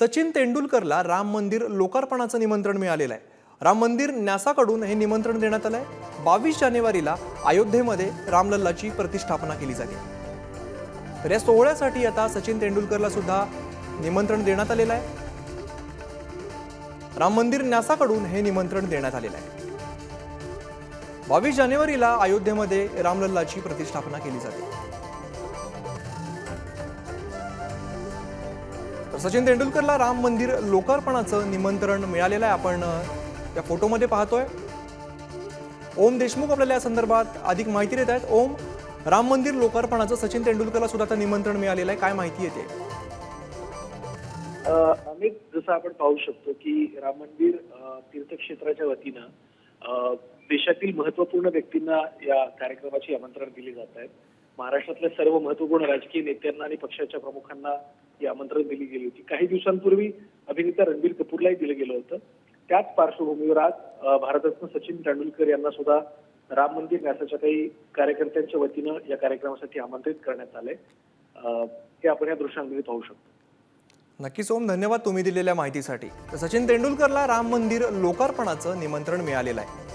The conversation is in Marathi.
सचिन तेंडुलकरला राम मंदिर लोकार्पणाचं निमंत्रण मिळालेलं आहे. राम मंदिर न्यासाकडून हे निमंत्रण देण्यात आलं आहे बावीस जानेवारीला अयोध्येमध्ये रामलल्लाची प्रतिष्ठापना केली जाते. तर या सोहळ्यासाठी आता सचिन तेंडुलकरला सुद्धा निमंत्रण देण्यात आलेलं आहे. राम मंदिर न्यासाकडून हे निमंत्रण देण्यात आलेलं आहे. बावीस जानेवारीला अयोध्येमध्ये रामलल्लाची प्रतिष्ठापना केली जाते. तर सचिन तेंडुलकरला राम मंदिर लोकार्पणाचं निमंत्रण मिळालेलं आहे. आपण या फोटोमध्ये पाहतोय. ओम देशमुख आपल्याला या संदर्भात अधिक माहिती देत आहेत. ओम राम मंदिर लोकार्पणाचं सचिन तेंडुलकरला सुद्धा आता निमंत्रण मिळालेलं आहे. काय माहिती येते अनेक जसं आपण पाहू शकतो की राम मंदिर तीर्थक्षेत्राच्या वतीनं देशातील महत्त्वपूर्ण व्यक्तींना या कार्यक्रमाची आमंत्रण दिली जात आहेत महाराष्ट्रातल्या सर्व महत्त्वपूर्ण राजकीय नेत्यांना आणि पक्षाच्या प्रमुखांना ही आमंत्रण दिली गेली होती. काही दिवसांपूर्वी अभिनेता रणबीर कपूरलाही दिलं गेलं होतं. त्याच पार्श्वभूमीवर आज भारतरत्न सचिन तेंडुलकर यांना सुद्धा राम मंदिर न्यासाच्या काही कार्यकर्त्यांच्या वतीनं या कार्यक्रमासाठी आमंत्रित करण्यात आलंय. हे आपण या दृश्यांमध्ये पाहू शकतो. नक्कीच ओम धन्यवाद तुम्ही दिलेल्या माहितीसाठी. तर सचिन तेंडुलकरला राम मंदिर लोकार्पणाचं निमंत्रण मिळालेलं आहे.